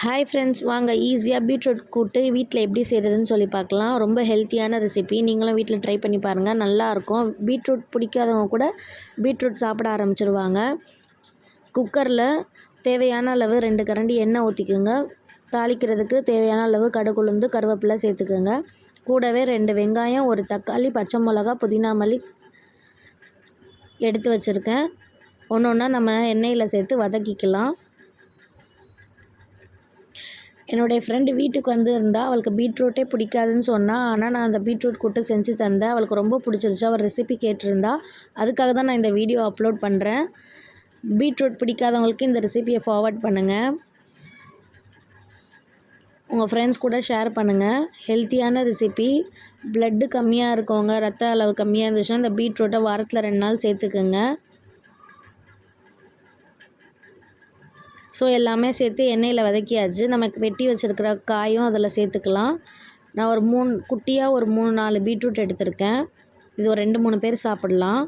Hi friends வாங்க ஈஸியாக beetroot கூட்டு வீட்டில் எப்படி செய்கிறதுன்னு சொல்லி பார்க்கலாம். ரொம்ப ஹெல்த்தியான ரெசிபி நீங்களும் வீட்டில் ட்ரை பண்ணி பாருங்கள் நல்லாயிருக்கும் பீட்ரூட் பிடிக்காதவங்க கூட பீட்ரூட் சாப்பிட ஆரம்பிச்சிருவாங்க. குக்கரில் தேவையான அளவு ரெண்டு கரண்டி எண்ணெய் ஊற்றிக்குங்க தாளிக்கிறதுக்கு தேவையான அளவு கடுகுளுந்து கருவேப்பிலை சேர்த்துக்குங்க. கூடவே ரெண்டு வெங்காயம் ஒரு தக்காளி பச்சை மிளகா புதினா மல்லி எடுத்து வச்சுருக்கேன். ஒன்று ஒன்றா நம்ம எண்ணெயில் சேர்த்து வதக்கிக்கலாம். என்னுடைய ஃப்ரெண்டு வீட்டுக்கு வந்து இருந்தால் அவளுக்கு பீட்ரூட்டே பிடிக்காதுன்னு சொன்னால் ஆனால் நான் அந்த பீட்ரூட் கூட்டு செஞ்சு தந்தேன். அவளுக்கு ரொம்ப பிடிச்சிருச்சு. அவள் ரெசிபி கேட்டிருந்தா. அதுக்காக தான் நான் இந்த வீடியோ அப்லோட் பண்ணுறேன் பீட்ரூட் பிடிக்காதவங்களுக்கு இந்த ரெசிபியை ஃபார்வர்ட் பண்ணுங்கள் உங்கள் ஃப்ரெண்ட்ஸ் கூட ஷேர் பண்ணுங்கள் ஹெல்த்தியான ரெசிபி ப்ளட்டு கம்மியாக இருக்கவங்க ரத்த அளவு கம்மியாக இருந்துச்சுன்னா இந்த பீட்ரூட்டை வாரத்தில் ரெண்டு நாள் சேர்த்துக்குங்க. ஸோ எல்லாமே சேர்த்து எண்ணெயில் வதக்கியாச்சு. நமக்கு வெட்டி வச்சுருக்கிற காயும் அதில் சேர்த்துக்கலாம். நான் ஒரு மூணு குட்டியாக ஒரு மூணு நாலு பீட்ரூட் எடுத்திருக்கேன். இது ஒரு ரெண்டு மூணு பேர் சாப்பிட்லாம்.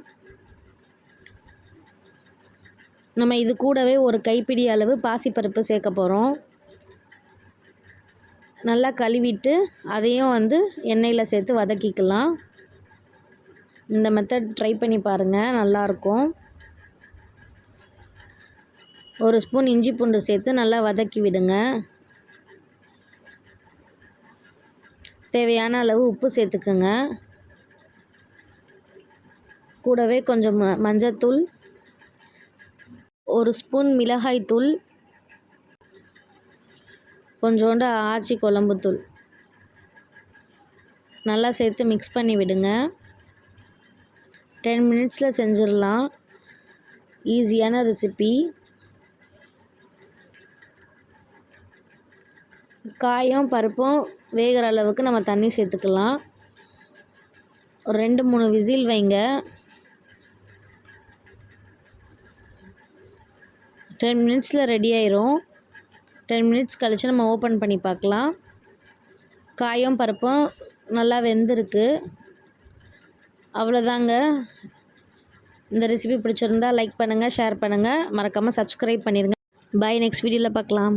நம்ம இது கூடவே ஒரு கைப்பிடி அளவு பாசிப்பருப்பு சேர்க்க போகிறோம் நல்லா கழுவிட்டு அதையும் வந்து எண்ணெயில் சேர்த்து வதக்கிக்கலாம். இந்த மெத்தட் ட்ரை பண்ணி பாருங்கள் நல்லாயிருக்கும் ஒரு ஸ்பூன் இஞ்சி பூண்டு சேர்த்து நல்லா வதக்கி விடுங்க. தேவையான அளவு உப்பு சேர்த்துக்குங்க. கூடவே கொஞ்சம் ம மஞ்சத்தூள் ஒரு ஸ்பூன் மிளகாய்த்தூள் கொஞ்சோண்டு ஆச்சி குழம்புத்தூள் நல்லா சேர்த்து மிக்ஸ் பண்ணி விடுங்க. டென் மினிட்ஸில் செஞ்சிடலாம். ஈஸியான ரெசிபி காயும் பருப்பும் வேகிற அளவுக்கு நம்ம தண்ணி சேர்த்துக்கலாம். ஒரு ரெண்டு மூணு விசில் வைங்க. டென் மினிட்ஸில் ரெடி ஆயிரும். டென் மினிட்ஸ் கழித்து நம்ம ஓப்பன் பண்ணி பார்க்கலாம். காயும் பருப்பும் நல்லா வெந்திருக்கு. அவ்வளோதாங்க. இந்த ரெசிபி பிடிச்சிருந்தா லைக் பண்ணுங்கள் ஷேர் பண்ணுங்கள் மறக்காமல் சப்ஸ்கிரைப் பண்ணிடுங்க பாய் நெக்ஸ்ட் வீடியோவில் பார்க்கலாம்.